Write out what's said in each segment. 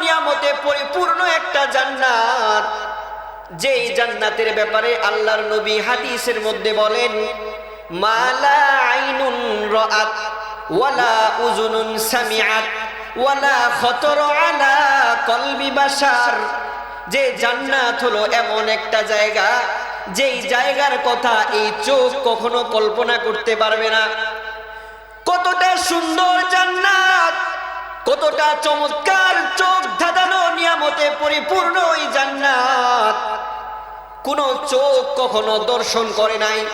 নিয়ামতে পরিপূর্ণ একটা জান্নাত। যেই জান্নাতের ব্যাপারে আল্লাহর নবী হাদিসের মধ্যে বলেন মালা আইনুন রাআত ওয়ালা উজুনুন সামিআত ওয়ালা খতর আলা কলবি বাশার। যে জান্নাত হলো এমন একটা জায়গা, যেই জায়গার কথা এই চোখ কখনো কল্পনা করতে পারবে না। কতটা সুন্দর জান্নাত! কতটা চমৎকার চোখ ধাঁধানো নিয়ামতে পরিপূর্ণ ওই জান্নাত। কোন চোখ কখনো দর্শন করে নাই।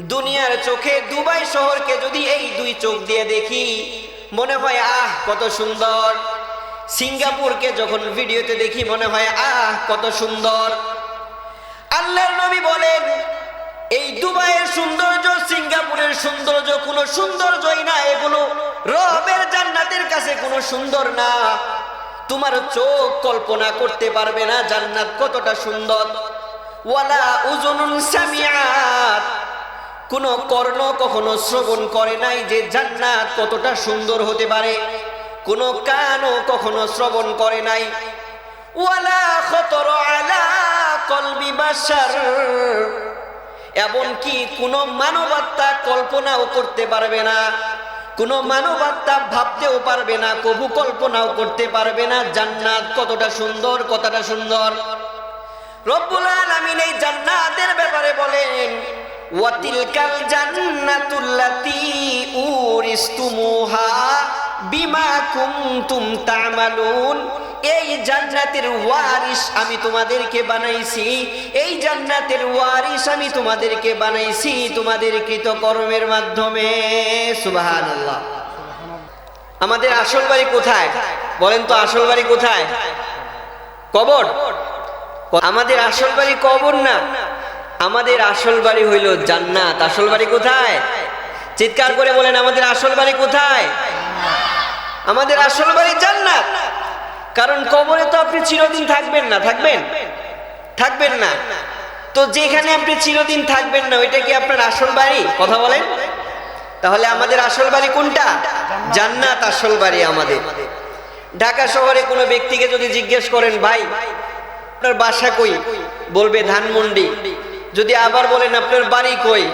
দুনিয়ার চোখে দুবাই শহরকে যদি এই দুই চোখ দিয়ে দেখি, মনে হয়, আহ, কত সুন্দর। সিঙ্গাপুরকে যখন ভিডিওতে দেখি, মনে হয়, আহ, কত সুন্দর। আল্লাহর নবী বলেন, এই দুবাইয়ের সৌন্দর্য, সিঙ্গাপুরের সৌন্দর্য, কোনো সৌন্দর্যই না এগুলো। রবের জান্নাতের কাছে কোনো সুন্দর না। তোমার চোখ কল্পনা করতে পারবে না জান্নাত কতটা সুন্দর। ওয়ালা উজুনুন সামিয়াত কোন কর্ণ কখনো শ্রবণ করে নাই যে জান্নাত কতটা সুন্দর হতে পারে। কোন কানও কখনো শ্রবণ করে নাই। ওয়ালা খতর আলা কলবি বাশার। এমনকি কোনো মানবাত্মা কল্পনাও করতে পারবে না। কোনো মানবাত্মা ভাবতেও পারবে না কবু কল্পনাও করতে পারবে না, জান্নাত কতটা সুন্দর কতটা সুন্দর। রব্বুল আলামিন এই জান্নাতের ব্যাপারে বলেন ওয়াতিলকাল জান্নাতুল্লাতি উরিস্তুমুহা বিমা কুনতুম তা'মালুন। এই জান্নাতের ওয়ারিস আমি তোমাদেরকে বানাইছি। এই জান্নাতের ওয়ারিস আমি তোমাদেরকে বানাইছি তোমাদের কৃতকর্মের মাধ্যমে। সুবহানাল্লাহ। আমাদের আসল বাড়ি কোথায়? বলেন তো আসল বাড়ি কোথায়? কবর? আমাদের আসল বাড়ি কবর না। আমাদের আসল বাড়ি হইল জান্নাত। আসল বাড়ি কোথায়? চিৎকার করে বলেন, আমাদের আসল বাড়ি কোথায়? আমাদের আসল বাড়ি জান্নাত। কারণ কবরে তো আপনি চিরদিন থাকবেন না, থাকবেন? থাকবেন না। তো যেখানে আপনি চিরদিন থাকবেন না, ওইটা কি আপনার আসল বাড়ি? কথা বলেন। তাহলে আমাদের আসল বাড়ি কোনটা? জান্নাত আসল বাড়ি আমাদের। ঢাকা শহরে কোনো ব্যক্তিকে যদি জিজ্ঞেস করেন, ভাই, আপনার বাসা কই? বলবে, ধানমন্ডি। যদি আবার বলেন, আপনার বাড়ি কই?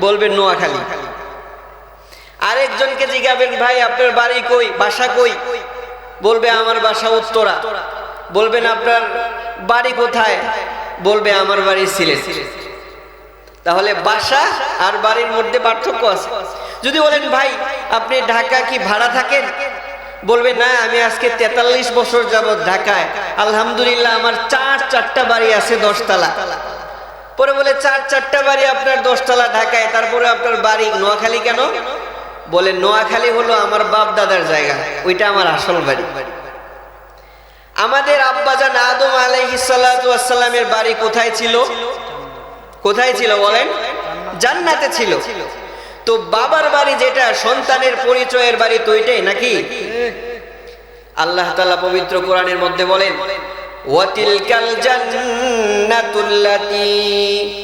বলবেন নোয়াখালী। আরেকজনকে জিজ্ঞাবেন ভাই, আপনার বাড়ি কই? বাসা কই? বলবে আমার বাসা উত্তরা। বলবেন আপনার বাড়ি কোথায়? বলবে আমার বাড়ি সিলেট। তাহলে বাসা আর বাড়ির মধ্যে পার্থক্য আছে। যদি বলেন, ভাই, আপনি ঢাকা কি ভাড়া থাকেন? বলবে, না, আমি আজকে তেতাল্লিশ বছর যাবৎ ঢাকায়। আলহামদুলিল্লাহ, আমার চার চারটা বাড়ি আছে দশতলা। পরে বলে, চার চারটা বাড়ি আপনার দশতলা ঢাকায়, তারপরে আপনার বাড়ি নোয়াখালী কেন? বলে, নোয়াখালী হলো আমার বাপ দাদার জায়গা, ওইটা আমার আসল বাড়ি। আমাদের আব্বাজান আদম আলাইহিসাল্লামের বাড়ি কোথায় ছিল? কোথায় ছিল বলেন? জান্নাতে ছিল। তো বাবার বাড়ি যেটা, সন্তানের পরিচয়ের বাড়ি তো ওইটাই নাকি? আল্লাহ তাআলা পবিত্র কোরআনের মধ্যে বলেন ওয়াতিলকাল জান্নাতুল্লাতী।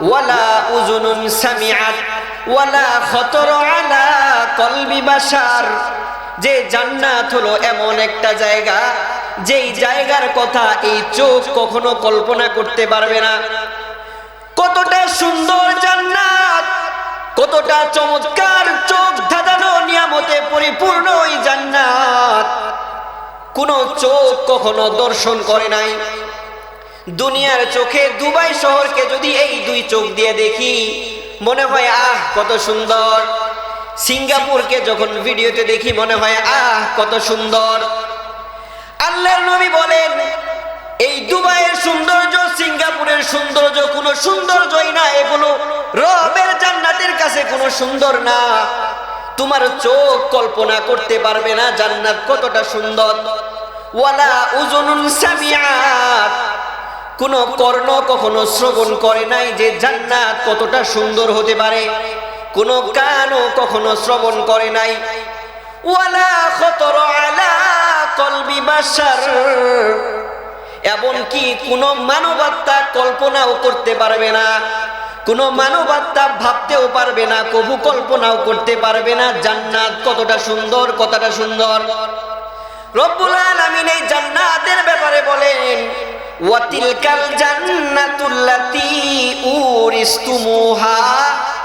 ওয়ালা উজুনুন সামিআত, ওয়ালা খতর আলা কলবি যে জান্নাত হলো এমন একটা জায়গা, যেই জায়গার কথা এই চোখ কখনো কল্পনা করতে পারবে না। কতটা সুন্দর জান্নাত, কতটা চমৎকার চোখ ধাঁধানো নিয়ামতে পরিপূর্ণ ওই জান্নাত। কোন চোখ কখনো দর্শন করে নাই। দুনিয়ার চোখে দুবাই শহরকে যদি এই দুই চোখ দিয়ে দেখি, মনে হয়, আহ, কত সুন্দর। সিঙ্গাপুরকে যখন ভিডিওতে দেখি, মনে হয়, আহ, কত সুন্দর। আল্লাহর নবী বলেন, এই দুবাইয়ের সৌন্দর্য, সিঙ্গাপুরের সৌন্দর্য কোনো সৌন্দর্যই না, এগুলো রবের জান্নাতের কাছে কোনো সুন্দর না। তোমার চোখ কল্পনা করতে পারবে না জান্নাত কতটা সুন্দর। ওয়ালা উজুনুন সামিআত। কোন কর্ণ কখনো শ্রবণ করে নাই যে জান্নাত কতটা সুন্দর হতে পারে। কোন কানও কখনো শ্রবণ করে নাই। ওয়ালা খতর আলা কলবি এমনকি কোনো মানবাত্মা কল্পনাও করতে পারবে না। কোনো মানবাত্মা ভাবতেও পারবে না কবু কল্পনাও করতে পারবে না জান্নাত কতটা সুন্দর কতটা সুন্দর। রব্বুল আলামিন এই জান্নাতের ব্যাপারে বলেন ওয়াতিলকাল জান্নাতুল্লাতি উরিস্তুমুহা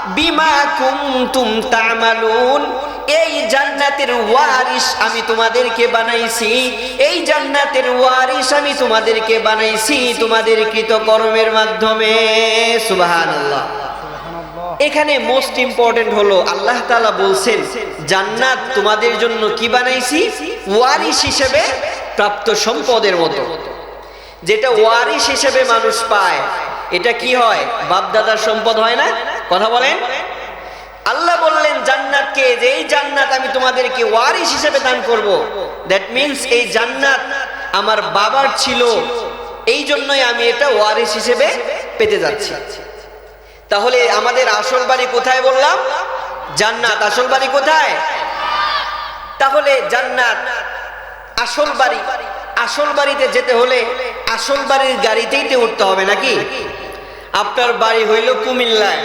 বিমা কুনতুম তা'মালুন। এই জান্নাতের ওয়ারিস আমি তোমাদেরকে বানাইছি। এই জান্নাতের ওয়ারিস আমি তোমাদেরকে বানাইছি তোমাদের কৃতকর্মের মাধ্যমে। সুবহানাল্লাহ। এখানে মোস্ট ইম্পর্টেন্ট হলো, আল্লাহ তাআলা বলছেন, জান্নাত তোমাদের জন্য কি বানাইছি? ওয়ারিস হিসেবে প্রাপ্ত সম্পদের মতো। যেটা ওয়ারিস হিসেবে মানুষ পায়, এটা কি হয়? বাপদাদার সম্পদ হয় না? কথা বলেন। আল্লাহ বললেন, জান্নাতকে যে এই জান্নাত আমি তোমাদেরকে ওয়ারিস হিসেবে দান করব দ্যাট মিন্স এই জান্নাত আমার বাবার ছিল, এই জন্যই আমি এটা ওয়ারিস হিসেবে পেতে যাচ্ছি। তাহলে আমাদের আসল বাড়ি কোথায় বললাম? জান্নাত আসল বাড়ি কোথায়? তাহলে জান্নাত আসল বাড়ি, আসল বাড়িতে যেতে হলে আসল বাড়ির গাড়িতেই তো উঠতে হবে নাকি? আপনার বাড়ি হইল কুমিল্লায়।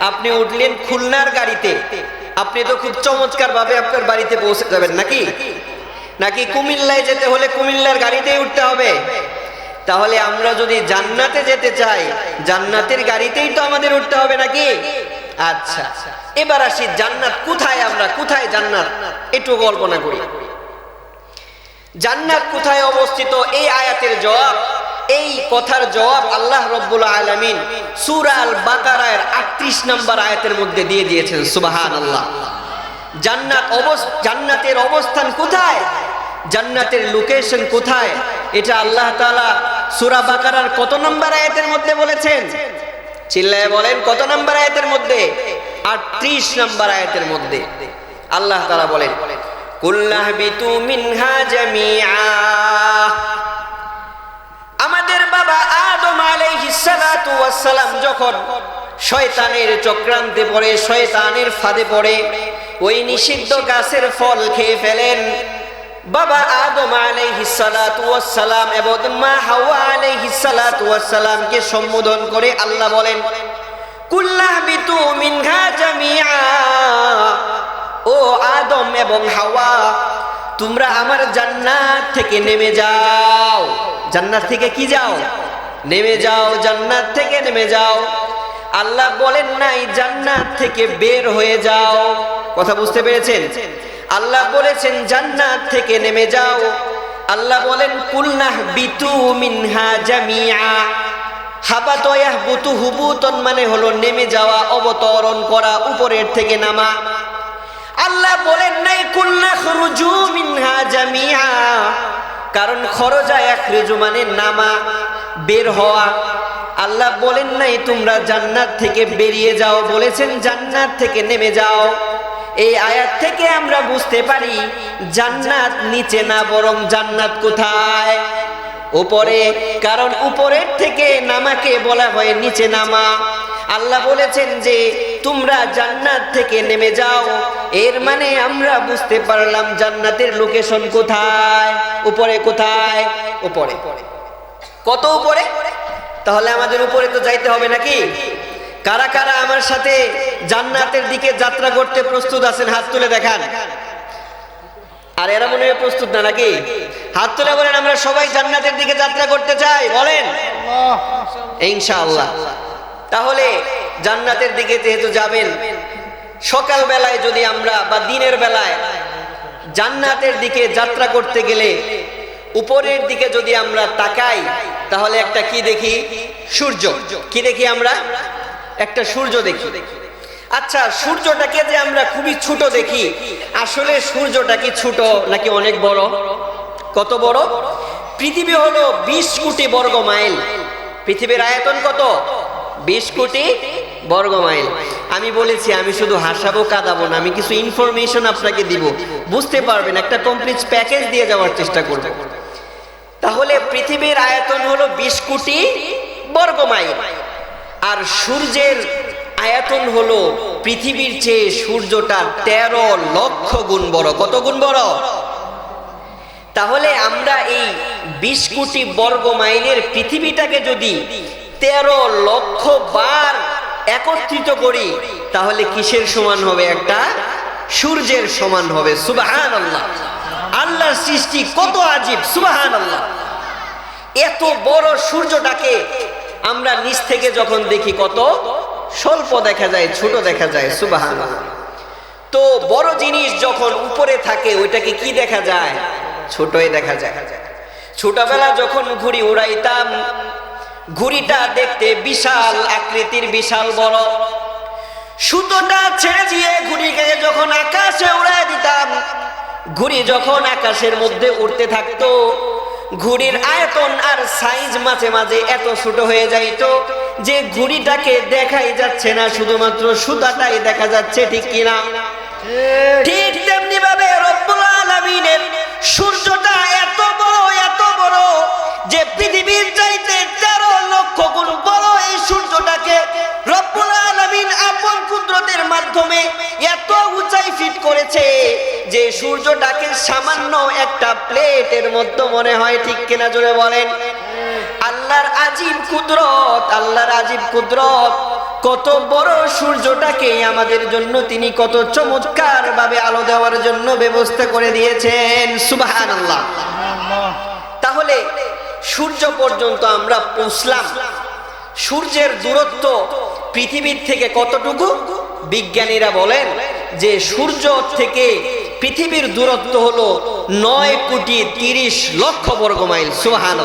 আপনি উঠলেন খুলনার গাড়িতে। আপনি তো খুব চমৎকার ভাবে আপনার বাড়িতে পৌঁছে যাবেন নাকি? নাকি কুমিল্লায় যেতে হলে কুমিল্লার গাড়িতেই উঠতে হবে? তাহলে আমরা যদি জান্নাতে যেতে চাই, জান্নাতের গাড়িতেই তো আমাদের উঠতে হবে নাকি? আচ্ছা এবার আসি জান্নাত কোথায় আমরা? কোথায় জান্নাত? একটু কল্পনা করি। জান্নাত কোথায় অবস্থিত? এই আয়াতের জবাব, এই কথার জবাব আল্লাহ রব্বুল আলমিন সুরাল বাকারায়ের আটত্রিশ নম্বর আয়াতের মধ্যে দিয়ে দিয়েছেন সুবাহান আল্লাহ জান্নাত জান্নাতের অবস্থান কোথায়? জান্নাতের লোকেশন কোথায়? এটা আল্লাহ তাআলা সুরা বাকারার কত নম্বর আয়াতের মধ্যে বলেছেন? চিল্লায় বলেন, কত নম্বর আয়াতের মধ্যে? 38 নম্বর আয়াতের মধ্যে। আল্লাহ তালা বলেন আমাদের বাবা আদম আলাইহিস সালাতু ওয়াস সালাম যখন শয়তানের চক্রান্তে পড়ে, শয়তানের ফাঁদে পড়ে, ওই নিষিদ্ধ গাছের ফল খেয়ে ফেলেন। বাবা আদম আলাইহিস সালাতু ওয়াস সালাম এবং মা হাওয়া আলাইহিস সালাতু ওয়াস সালামকে সম্বোধন করে আল্লাহ বলেন কুল্লাহবিতু মিনহা জামিআ। ও আদম এবং হাওয়া, তোমরা আমার জান্নাত থেকে নেমে যাও। জান্নাত থেকে কি যাও? নেমে যাও, জান্নাত থেকে নেমে যাও। আল্লাহ বলেন নাই, জান্নাত থেকে বের হয়ে যাও। কথা বুঝতে পেরেছেন? আল্লাহ বলেছেন, জান্নাত থেকে নেমে যাও। আল্লাহ বলেন, কুলনাহ বিতু মিনহা জামিআ হাবাতয়াহ বুতু হুবুতন মানে হলো নেমে যাওয়া, অবতরণ করা, উপরের থেকে নামা। আল্লাহ বলেন, নাই কুল্লা খরুজু মিনহা জামিআ কারণ খরজা একরিজু মানে নামা, বের হওয়া। আল্লাহ বলেন, নাই, তোমরা জান্নাত থেকে বেরিয়ে যাও। বলেছেন, জান্নাত থেকে নেমে যাও। এই আয়াত থেকে আমরা বুঝতে পারি, জান্নাত নিচে না, বরং জান্নাত কোথায়? উপরে, কারণ উপরের থেকে নামাকে বলা হয় নিচে নামা। আল্লাহ বলেছেন যে, তোমরা জান্নাত থেকে নেমে যাও। এর মানে আমরা বুঝতে পারলাম জান্নাতের লোকেশন কোথায়, উপরে কোথায়, উপরে। কত উপরে? তাহলে আমাদের উপরে তো যাইতে হবে নাকি? কারা কারা আমার সাথে জান্নাতের দিকে যাত্রা করতে প্রস্তুত আছেন, হাত তুলে দেখান। আর এরা মনে হয় প্রস্তুত না নাকি? হাত তুলে বলেন, আমরা সবাই জান্নাতের দিকে যাত্রা করতে চাই, বলেন। ইনশাআল্লাহ। তাহলে জান্নাতের দিকে যেহেতু যাবেন সকাল বেলায় যদি আমরা বা দিনের বেলায় জান্নাতের দিকে যাত্রা করতে গেলে উপরের দিকে যদি আমরা তাকাই, তাহলে একটা কি দেখি? সূর্য। কি দেখি আমরা? একটা সূর্য দেখি। আচ্ছা সূর্যটাকে যে আমরা খুবই ছোট দেখি, আসলে সূর্যটা কি ছোট নাকি অনেক বড়? কত বড়? পৃথিবী হলো বিশ কোটি বর্গ মাইল। পৃথিবীর আয়তন কত? বিশ কোটি বর্গ মাইল। আমি বলেছি, আমি শুধু হাসাবো, কাঁদাবো না, আমি কিছু ইনফরমেশন আপনাকে দিব। বুঝতে পারবেন, একটা কমপ্লিট প্যাকেজ দিয়ে যাওয়ার চেষ্টা করব। তাহলে পৃথিবীর আয়তন হলো বিশ কোটি বর্গ মাইল আর সূর্যের আয়তন হলো পৃথিবীর চেয়ে সূর্যটা তেরো লক্ষ গুণ বড়। কত গুণ বড়? তাহলে আমরা এই বিশ কোটি বর্গ মাইলের পৃথিবীটাকে যদি তেরো লক্ষ বার একত্রিত করি, তাহলে কিসের সমান হবে একটা? সূর্যের সমান হবে সুবাহান আল্লাহ আল্লাহর সৃষ্টি কত আজীব সুবাহান আল্লাহ এত বড় সূর্যটাকে আমরা নিচ থেকে যখন দেখি কত? স্বল্প দেখা যায়, ছোট দেখা যায় সুবাহান তো বড় জিনিস যখন উপরে থাকে, ওইটাকে কি দেখা যায়? ছোটই দেখা যায়। ছোটবেলা যখন ঘুড়ি উড়াইতাম ঘুড়িটা দেখতে বিশাল আকৃতির বিশাল বড়। সুতোটা ছেড়ে দিয়ে ঘুড়িকে যখন আকাশে উড়াই দিতাম ঘুড়ি যখন আকাশের মধ্যে উড়তে থাকতো ঘুড়ির আয়তন আর সাইজ মাঝে মাঝে এত ছোট হয়ে যাইতো যে ঘুড়িটাকে দেখাই যাচ্ছে না শুধুমাত্র সুতাটাই দেখা যাচ্ছে ঠিক কিনা? ঠিক। তেমনি ভাবে রব্বুল আলামিনের সূর্যটা এত করেছে যে সূর্যটাকে সামান্য একটা প্লেটের মধ্যে মনে হয় ঠিক কিনা বলেন। আল্লাহর আজীব কুদরত, আল্লাহর আজীব কুদরত। কত বড় সূর্যটাকে আমাদের জন্য তিনি কত চমৎকার ভাবে আলো দেওয়ার জন্য ব্যবস্থা করে দিয়েছেন। সুবাহান আল্লাহ তাহলে সূর্য পর্যন্ত আমরা পৌঁছলাম। সূর্যের দূরত্ব পৃথিবীর থেকে কতটুকু? বিজ্ঞানীরা বলেন যে সূর্য থেকে পৃথিবীর দূরত্ব হলো নয় কোটি তিরিশ লক্ষ বর্গ মাইল। সুহান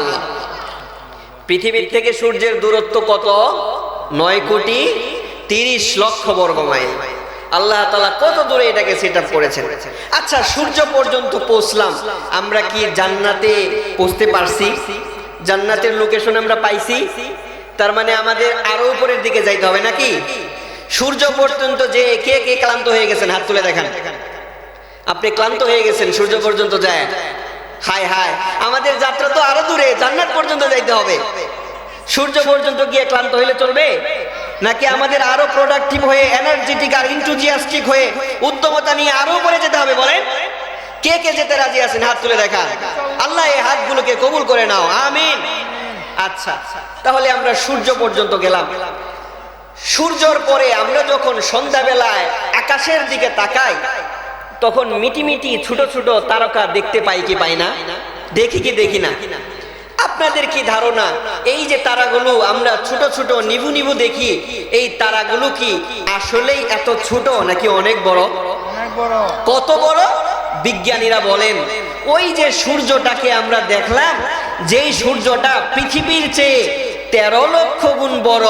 পৃথিবীর থেকে সূর্যের দূরত্ব কত? নয় কোটি তিরিশ লক্ষ বর্গ মাইল। আল্লাহ তালা কত দূরে এটাকে সেট আপ করেছেন? আচ্ছা সূর্য পর্যন্ত পৌঁছলাম। আমরা কি জান্নাতে পৌঁছতে পারছি? জান্নাতের লোকেশন আমরা পাইছি। তার মানে আমাদের আরও উপরের দিকে যাইতে হবে নাকি? সূর্য পর্যন্ত যে কে কে ক্লান্ত হয়ে গেছেন, হাত তুলে দেখান। আপনি ক্লান্ত হয়ে গেছেন, সূর্য পর্যন্ত যায়। হায় হায়, আমাদের যাত্রা তো আরও দূরে, জান্নাত পর্যন্ত যাইতে হবে। সূর্য পর্যন্ত গিয়ে ক্লান্ত হইলে চলবে? নাকি আমাদের আরও প্রোডাক্টিভ হয়ে এনার্জেটিক আর ইন্টুজিয়াস্টিক হয়ে, উদ্যমতা নিয়ে আরও উপরে যেতে হবে বলেন? কে কে যেতে রাজি আছেন, হাত তুলে দেখা আল্লাহ এই হাতগুলোকে কবুল করে নাও, আমিন। আচ্ছা তাহলে আমরা সূর্য পর্যন্ত গেলাম। সূর্যর পরে আমরা যখন সন্ধ্যাবেলায় আকাশের দিকে তাকাই তখন মিটিমিটি ছোট ছোট তারকা দেখতে পাই কি পাই না? দেখি কি দেখি না? আপনাদের কি ধারণা? এই যে তারাগুলো আমরা ছোট ছোট নিভু নিভু দেখি এই তারাগুলো কি আসলেই এত ছোট নাকি অনেক বড়? অনেক বড়। কত বড়? বিজ্ঞানীরা বলেন ওই যে সূর্যটাকে আমরা দেখলাম যেই সূর্যটা পৃথিবীর চেয়ে তেরো লক্ষ গুণ বড়।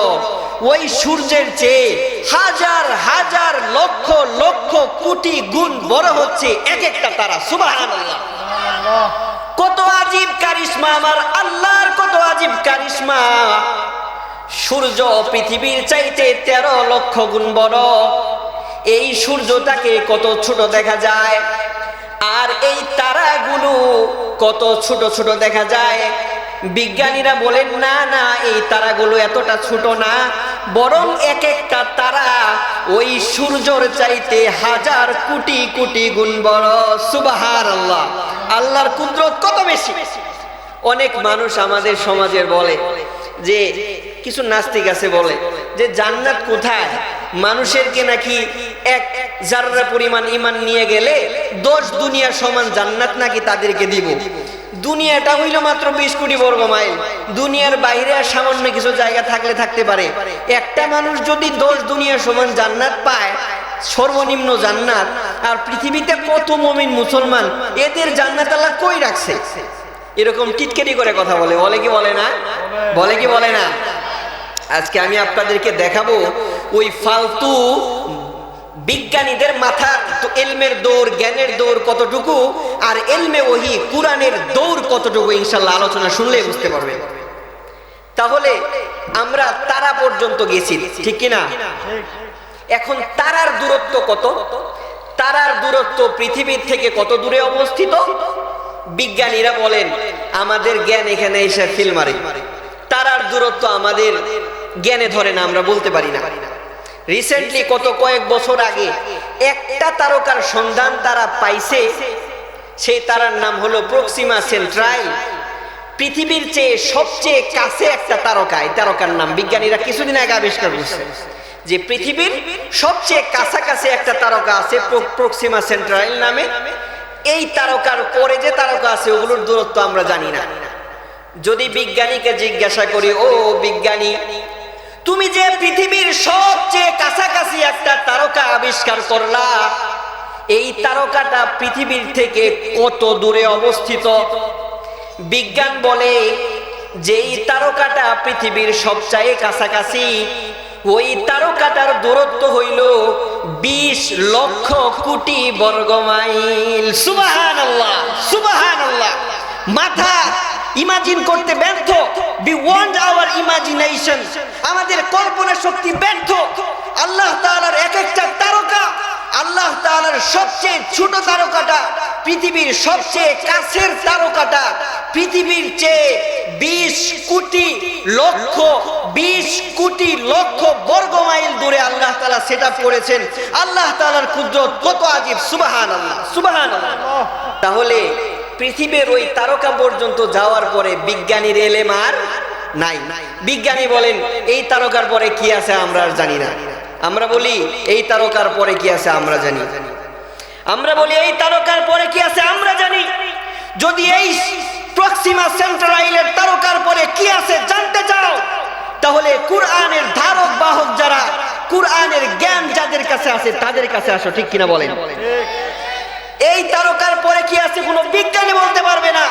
ওই সূর্যের চেয়ে হাজার হাজার, লক্ষ লক্ষ কোটি গুণ বড় হচ্ছে এক একটা তারা। আল্লাহ কত আজীব কারিশমা আমার, আল্লাহর কত আজীব কারিশমা। সূর্য পৃথিবীর চাইতে তেরো লক্ষ গুণ বড়। এই সূর্যটাকে কত ছোট দেখা যায়? আর এই তারাগুলো কত ছোট ছোট দেখা যায়? বিজ্ঞানীরা বলেন, না না, এই তারাগুলো এতটা ছোট না। বরং এক একটা তারা ওই সূর্যর চাইতে হাজার কোটি কোটি গুণ বড়। সুবাহার আল্লাহ আল্লাহর কুদরত কত বেশি? অনেক মানুষ আমাদের সমাজের বলে যে, কিছু নাস্তিক আছে বলে যে, জান্নাত কোথায়? মানুষেরকে নাকি এক জাররা পরিমাণ ইমান নিয়ে গেলে দশ দুনিয়া সমান জান্নাত নাকি তাদেরকে দিব? দুনিয়াটা হইল মাত্র বিশ কোটি বর্গ মাইল। দুনিয়ার বাইরে আর সামান্য কিছু জায়গা থাকলে থাকতে পারে। একটা মানুষ যদি দশ দুনিয়ার সমান জান্নাত পায়, সর্বনিম্ন জান্নাত, আর পৃথিবীতে কত মমিন মুসলমান, এদের জান্নাত আল্লাহ কই রাখছে? এরকম টিটকেটি করে কথা বলে। বলে কি বলে না? বলে কি বলে না? আজকে আমি আপনাদেরকে দেখাবো ওই ফালতু বিজ্ঞানীদের মাথা এলমের দৌড়, জ্ঞানের দৌড় কতটুকু? আর এলমে ওহি, কোরআনের দৌড় কতটুকু? ইনশাল্লাহ আলোচনা শুনলে বুঝতে পারবে তাহলে আমরা তারা পর্যন্ত গেছি, ঠিক কিনা? এখন তারার দূরত্ব কত? তারার দূরত্ব পৃথিবীর থেকে কত দূরে অবস্থিত? বিজ্ঞানীরা বলেন, আমাদের জ্ঞান এখানে এসে ফিল মারে। তারার দূরত্ব আমাদের জ্ঞানে ধরে না, আমরা বলতে পারি না। রিসেন্টলি কত কয়েক বছর আগে, একটা তারকার সন্ধান তারা পাইছে। সেই তারার নাম হলো প্রক্সিমা সেন্ট্রাইল পৃথিবীর চেয়ে সবচেয়ে কাছে একটা তারকা, এই তারকার নাম বিজ্ঞানীরা কিছুদিন আগে আবিষ্কার করছে। যে পৃথিবীর সবচেয়ে কাছাকাছি একটা তারকা আছে প্রো- প্রক্সিমা সেন্ট্রাইল নামে। এই তারকার পরে যে তারকা আছে, ওগুলোর দূরত্ব আমরা জানি না। যদি বিজ্ঞানীকে জিজ্ঞাসা করি, ও বিজ্ঞানী তুমি যে পৃথিবীর সবচেয়ে কাছাকাছি একটা তারকা আবিষ্কার করলা, এই তারকাটা পৃথিবীর থেকে কত দূরে অবস্থিত? বিজ্ঞান বলে যে এই তারকাটা পৃথিবীর সবচেয়ে কাছাকাছি, ওই তারকাটার দূরত্ব হইল বিশ লক্ষ কোটি বর্গ মাইল। সুবাহান আল্লাহ সুবাহান আল্লাহ মাথা ইমাজিন করতে ব্যর্থ। বিয়ন্ড আওয়ার ইমাজিনেশন আমাদের কল্পনা শক্তি ব্যর্থ। আল্লাহ তাআলার এক একটা তারকা, আল্লাহ তাআলার সবচেয়ে ছোট তারকাটা, পৃথিবীর সবচেয়ে কাছের তারকাটা, পৃথিবীর চেয়ে বিশ কোটি লক্ষ, বিশ কোটি লক্ষ বর্গ মাইল দূরে আল্লাহ তাআলা সেট করেছেন। আল্লাহ তাআলার কুদরত কত আজীব সুবাহান আল্লাহ সুবাহান তাহলে পৃথিবীর ওই তারকা পর্যন্ত যাওয়ার পরে বিজ্ঞানীর এলেম আর নাই। বিজ্ঞানী বলেন, এই তারকার পরে কি আছে আমরা আর জানি না। আমরা বলি, এই তারকার পরে কি আছে আমরা জানি। আমরা বলি, এই তারকার পরে কি আছে আমরা জানি। যদি এই প্রক্সিমা সেন্ট্রাইলের তারকার পরে কি আছে জানতে চাও, তাহলে কুরআনের ধারক বাহক যারা, কুরআনের জ্ঞান যাদের কাছে আছে তাদের কাছে আসো, ঠিক কিনা বলেন? এই তারকার পরে কি আছে কোনো বিজ্ঞানী বলতে পারবে না।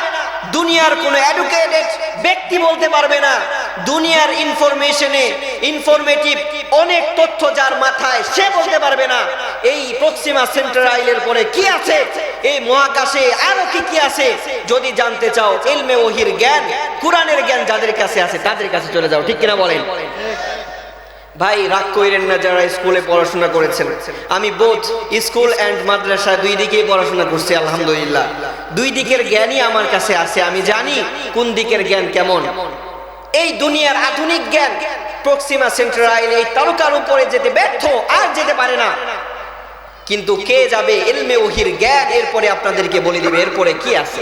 দুনিয়ার কোনো এডুকেটেড ব্যক্তি বলতে পারবে না। দুনিয়ার ইনফরমেশনে ইনফরমেটিভ অনেক তথ্য যার মাথায় সে বলতে পারবে না। এই পশ্চিমা সেন্টার আইলের পরে কি আছে? এই মহাকাশে আরও কি কি আছে? যদি জানতে চাও ইলমে ওহির জ্ঞান কোরআনের জ্ঞান যাদের কাছে আছে, তাদের কাছে চলে যাও। ঠিক কিনা বলেন? ভাই, রাগ কইরেন না যারা স্কুলে পড়াশোনা করেছেন। আমি বোধ স্কুল অ্যান্ড মাদ্রাসা দুই দিকেই পড়াশোনা করছি, আলহামদুলিল্লাহ। দুই দিকের জ্ঞানই আমার কাছে আছে, আমি জানি কোন দিকের জ্ঞান কেমন। এই দুনিয়ার আধুনিক জ্ঞান প্রক্সিমা সেন্ট্রাইল এই তারকার উপরে যেতে ব্যর্থ, আর যেতে পারে না। কিন্তু কে যাবে এলমে ওহির জ্ঞান? এরপরে আপনাদেরকে বলে দিবে, এরপরে কি আছে?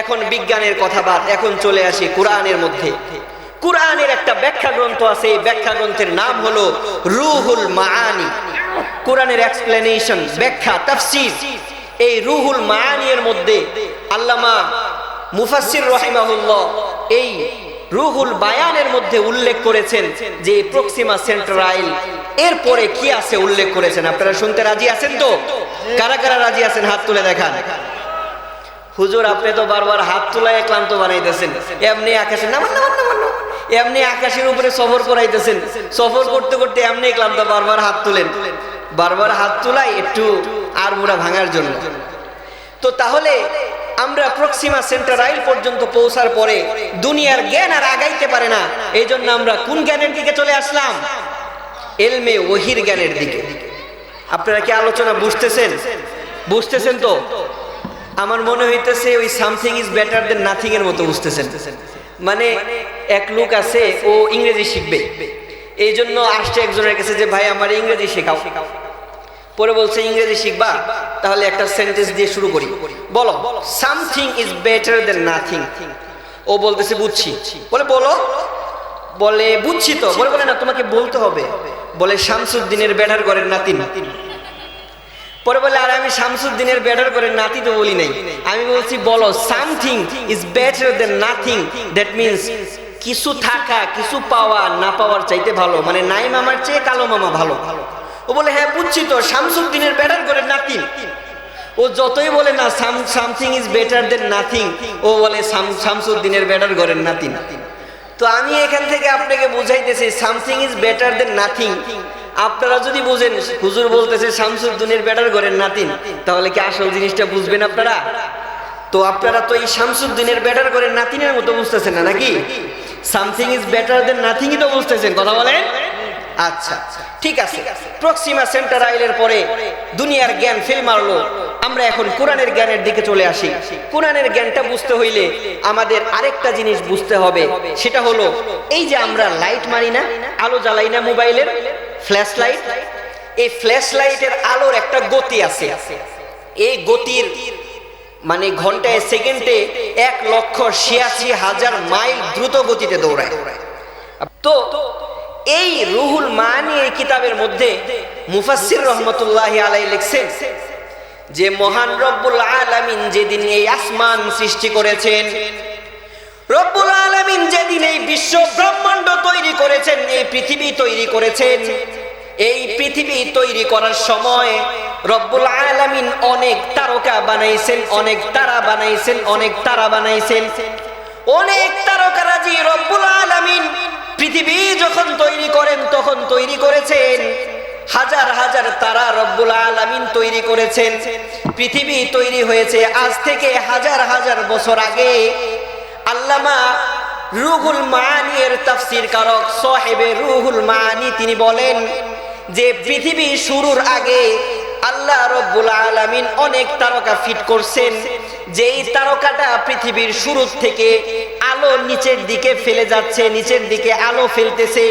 এখন বিজ্ঞানের কথা বাদ, এখন চলে আসি কোরআনের মধ্যে। কোরআনের একটা ব্যাখ্যা গ্রন্থ আছে, এই ব্যাখ্যা গ্রন্থের নাম হলো রুহুল মাআনি। কোরআনের এক্সপ্লেনেশন ব্যাখ্যা, তাফসীর। এই রুহুল মাআনি এর মধ্যে আল্লামা মুফাসসির রাহিমাহুল্লাহ এই রুহুল বায়ানের মধ্যে উল্লেখ করেছেন যে প্রক্সিমা সেন্ট্রাইল এরপরে কি আছে উল্লেখ করেছেন? আপনারা শুনতে রাজি আছেন তো? কারা কারা রাজি আছেন? হাত তুলে দেখান। হুজুর, আপনি তো বারবার হাত তোলায় ক্লান্ত বানাইতেছেন। এমনি আকাশে নামান নামান নামান নামান। এমনি আকাশের উপরে সফর করাইতেছেন। সফর করতে করতে এমনি ক্লান্ত, বারবার হাত তুলেন। বারবার হাত তোলাই একটু আর মুড়া ভাঙার জন্য। তো তাহলে আমরা প্রক্সিমা সেন্টার আইল পর্যন্ত পৌঁছার পরে দুনিয়ার জ্ঞান আর আগাইতে পারে না। এই জন্য আমরা কোন জ্ঞানের দিকে চলে আসলাম? এলমে ওহির জ্ঞানের দিকে। আপনারা কি আলোচনা বুঝতেছেন? বুঝতেছেন তো? আমার মনে হইতেছে ওই something is better than nothing এর মতো বুঝতেছেন। মানে এক লোক আছে, ও ইংরেজি শিখবে। এই জন্য আসছে একজনের কাছে যে, ভাই, আমার ইংরেজি শেখাও। পরে বলছে, ইংরেজি শিখবা? তাহলে একটা সেন্টেন্স দিয়ে শুরু করি। বলো something is better than nothing ও বলতেছে, বুঝছি। বলে, বলো। বলে, বুঝছি তো। বলে বলে না, তোমাকে বলতে হবে। বলে, শামসুদ্দিনের ব্যাটার করেন নাতিন। পরে বলে, আর আমি শামসুদ্দিনের ব্যাটার করে নাতি তো বলি নাই। আমি বলছি, বলো something is better than nothing that means কিছু থাকা, কিছু পাওয়া, না পাওয়ার চাইতে ভালো। মানে নাই মামার চেয়ে কালো মামা ভালো। ও বলে হ্যাঁ বুঝছি তো, শামসুদ্দিনের ব্যাটার করে নাতিন ও যতই বলে, না something is better than nothing ও বলে শাম- শামসুদ্দিনের ব্যাটার করেন নাতিন তো আমি এখান থেকে আপনাকে বুঝাইতেছি something is better than nothing আপনারা যদি বুঝেন, হুজুর বলতেছে শামসুর শামসুদ্দিনের ব্যাটার করেন নাতিন, তাহলে কি আসল জিনিসটা বুঝবেন আপনারা? তো আপনারা তো এই শামসুদ্দিনের ব্যাটার করেন নাতিনের মতো বুঝতেছেন না নাকি? সামথিং ইজ বেটার দেন নাথিংই তো বুঝতেছেন, কথা বলেন? আচ্ছা ঠিক আছে। প্রক্সিমা সেন্টার আইলের পরে দুনিয়ার জ্ঞান ফেল মারলো। আমরা এখন কোরআনের জ্ঞানের দিকে চলে আসি। কোরআনের জ্ঞানটা বুঝতে হইলে আমাদের আরেকটা জিনিস বুঝতে হবে, সেটা হলো, এই যে আমরা লাইট মারি না, আলো জ্বালাই না মোবাইলের ফ্ল্যাশ লাইট এই ফ্ল্যাশ লাইটের আলোর একটা গতি আছে। এই গতির মানে ঘন্টায় সেকেন্ডে এক লক্ষ ছিয়াশি হাজার মাইল দ্রুত গতিতে দৌড়ায়। তো এই রুহুল মানি এই কিতাবের মধ্যে মুফাসসির রহমতুল্লাহ আলাই লিখছেন যে, মহান রব্বুল আলামিন যেদিন এই আসমান সৃষ্টি করেছেন রব্বুল আলামিন যেদিন এই বিশ্ব ব্রহ্মাণ্ড তৈরি করেছেন, এই পৃথিবী তৈরি করেছেন। এই পৃথিবী তৈরি করার সময় রব্বুল আলামিন অনেক তারকা বানাইছেন, অনেক তারা বানাইছেন, অনেক তারা বানাইছেন। অনেক তারকারাজি রব্বুল আলামিন পৃথিবী যখন তৈরি করেন, তখন তৈরি করেছেন। হাজার হাজার তারা রব্বুল আলামিন তৈরি করেছেন। পৃথিবী তৈরি হয়েছে আজ থেকে হাজার হাজার বছর আগে। আল্লামা রুহুল মানি এর তাফসির কারক সাহেবে রুহুল মানি তিনি বলেন যে পৃথিবী শুরুর আগে আল্লাহ রব্বুল আলামিন অনেক তারকা ফিট করছেন। যেই তারকাটা পৃথিবীর শুরু থেকে আলো নিচের দিকে ফেলে যাচ্ছে, নিচের দিকে আলো ফেলতেছে।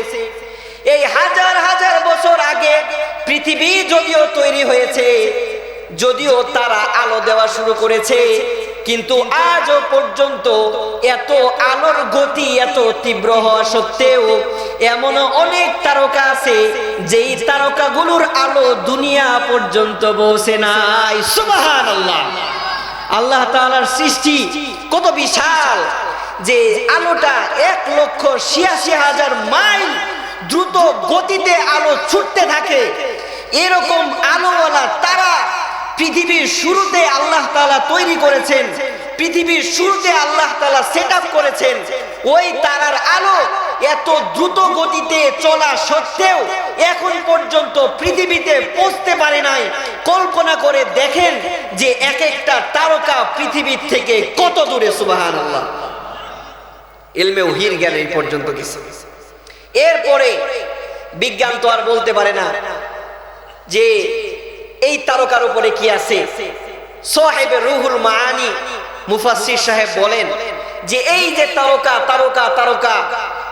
এই হাজার হাজার বছর আগে পৃথিবী যদিও তৈরি হয়েছে, যদিও তারা আলো দেওয়া শুরু করেছে কিন্তু আজও পর্যন্ত এত আলোর গতি, এত তীব্র হওয়া সত্ত্বেও এমন অনেক তারকা আছে যেই তারকাগুলোর আলো দুনিয়া পর্যন্ত পৌঁছে নাই। আল্লাহ আল্লাহ তাআলার সৃষ্টি কত বিশাল যে আলোটা এক লক্ষ ছিয়াশি হাজার মাইল দ্রুত গতিতে আলো ছুটতে থাকে। এরকম আলোওয়ালা তারা পৃথিবীর শুরুতে আল্লাহ তালা তৈরি করেছেন, পৃথিবীর শুরুতে আল্লাহ তালা সেট করেছেন। ওই তারার আলো এত দ্রুত গতিতে চলা সত্ত্বেও এখন পর্যন্ত পৃথিবীতে পৌঁছতে পারে নাই। কল্পনা করে দেখেন যে এক একটা তারকা পৃথিবীর থেকে কত দূরে সুবাহান আল্লাহ এলমে ওহির জ্ঞান এই পর্যন্ত কিছু। এরপরে বিজ্ঞান তো আর বলতে পারে না যে এই তারকার উপরে কি আছে? সাহেবে রুহুল মানি মুফাসসির সাহেব বলেন যে এই যে তারকা তারকা তারকা,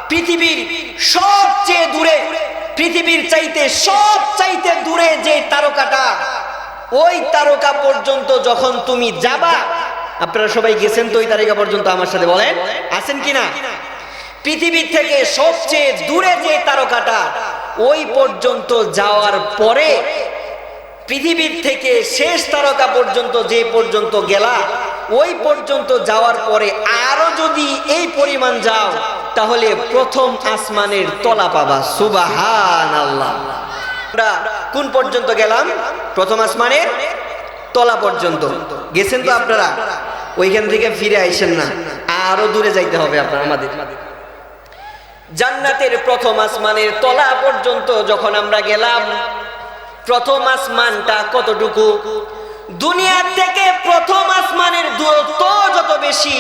পৃথিবীর সবচেয়ে দূরে, পৃথিবীর চাইতে সব চাইতে দূরে যে তারকাটা, ওই তারকা পর্যন্ত যখন তুমি যাবা, আপনারা সবাই গেছেন তো ওই তারকা পর্যন্ত আমার সাথে বলেন, আছেন কিনা? পৃথিবীর থেকে সবচেয়ে দূরে যে তারকাটা, ওই পর্যন্ত যাওয়ার পরে পৃথিবীর থেকে শেষ তারকা পর্যন্ত যে পর্যন্ত গেলা, ওই পর্যন্ত যাওয়ার পরে আরও যদি এই পরিমাণ যাও, তাহলে প্রথম আসমানের তলা পাবা। সুবাহান আল্লাহ কোন পর্যন্ত গেলাম? প্রথম আসমানের তলা পর্যন্ত। গেছেন তো আপনারা? ওইখান থেকে ফিরে আইসেন না। আরও দূরে যাইতে হবে আপনার আমাদের। জান্নাতের প্রথম আসমানের তলা পর্যন্ত যখন আমরা গেলাম প্রথম আসমানটা কতটুকু? দুনিয়ার থেকে প্রথম আসমানের দূরত্ব যত বেশি,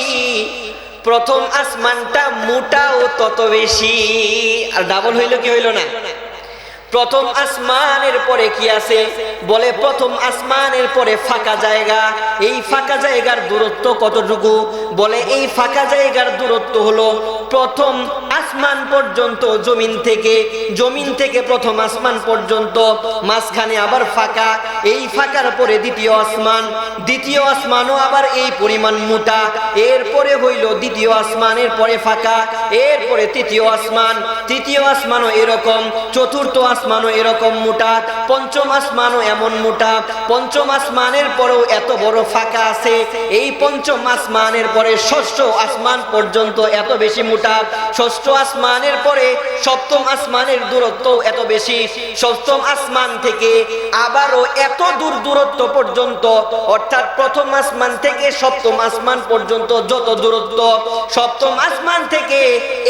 প্রথম আসমানটা মোটাও তত বেশি। আর ডাবল হইল কি হইল না? প্রথম আসমানের পরে কি আছে? বলে প্রথম আসমানের পরে ফাঁকা জায়গা। এই ফাঁকা জায়গার দূরত্ব কতটুকু? বলে এই ফাঁকা জায়গার দূরত্ব হলো প্রথম আসমান পর্যন্ত জমিন থেকে জমিন থেকে প্রথম আসমান পর্যন্ত। মাঝখানে আবার ফাঁকা, এই ফাঁকার পরে দ্বিতীয় আসমান। দ্বিতীয় আসমানও আবার এই পরিমাণ মোটা। এরপরে হইল দ্বিতীয় আসমানের পরে ফাঁকা, এরপরে তৃতীয় আসমান। তৃতীয় আসমানও এরকম। চতুর্থ আসমানও এরকম মোটা, পঞ্চম আসমানও এমন মোটা। পঞ্চম আসমানের পরেও এত বড় ফাঁকা আছে। এই পঞ্চম আসমানের পরে ষষ্ঠ আসমান পর্যন্ত এত বেশি মোটা। ষষ্ঠ আসমানের পরে সপ্তম আসমানের দূরত্ব এত বেশি। সপ্তম আসমান থেকে আবারও এত দূর দূরত্ব পর্যন্ত, অর্থাৎ প্রথম আসমান থেকে সপ্তম আসমান পর্যন্ত যত দূরত্ব, সপ্তম আসমান থেকে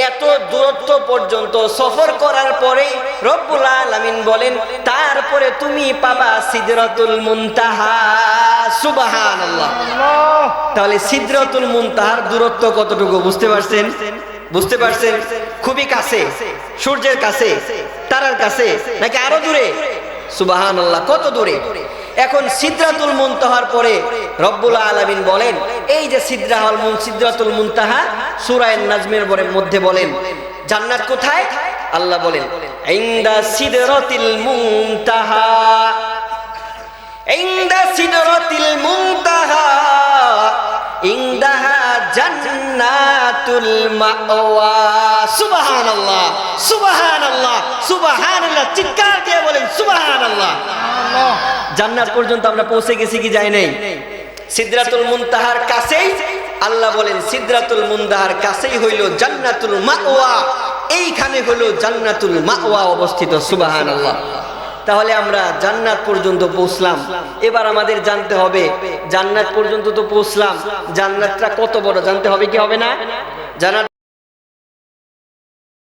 এত দূরত্ব পর্যন্ত সফর করার পরে রব্বুল আলামিন বলেন তারপরে তুমি পাবা সিদরাতুল মুনতাহা। সুবহানাল্লাহ। তাহলে সিদরাতুল মুনতাহার দূরত্ব কতটুকু বুঝতে পারছেন? বুঝতে পারছেন? খুবই কাছে সূর্যের কাছে তারার কাছে নাকি আরও দূরে? সুবাহান আল্লাহ কত দূরে? এখন সিদ্রাতুল মুনতাহার পরে রব্বুল আলামিন বলেন এই যে সিদ্রাহুল মুন সিদ্রাতুল মুনতাহা সূরা নাজমের মধ্যে বলেন জান্নাত কোথায়? আল্লাহ বলেন ইনদা সিদরাতিল মুনতাহা ইনদা সিদরাতিল মুনতাহা ইনদাহা জান্নাতুল মাওয়া সুবহানাল্লাহ সুবহানাল্লাহ সুবহানাল্লাহ চিৎকার দিয়ে বলেন সুবহানাল্লাহ। জান্নাত পর্যন্ত আমরা পৌঁছে গেছি কি যাই নাই? সিদরাতুল মুনতাহার কাছেই আল্লাহ বলেন সিদ্ধাতুল মুন্দাহার কাছেই হইল জান্নাতুল মাওয়া। এইখানে হলো জান্নাতুল মাওয়া অবস্থিত সুবাহান আল্লাহ তাহলে আমরা জান্নাত পর্যন্ত পৌঁছলাম। এবার আমাদের জানতে হবে, জান্নাত পর্যন্ত তো পৌঁছলাম। জান্নাতটা কত বড়, জানতে হবে কি হবে না? জান্নাত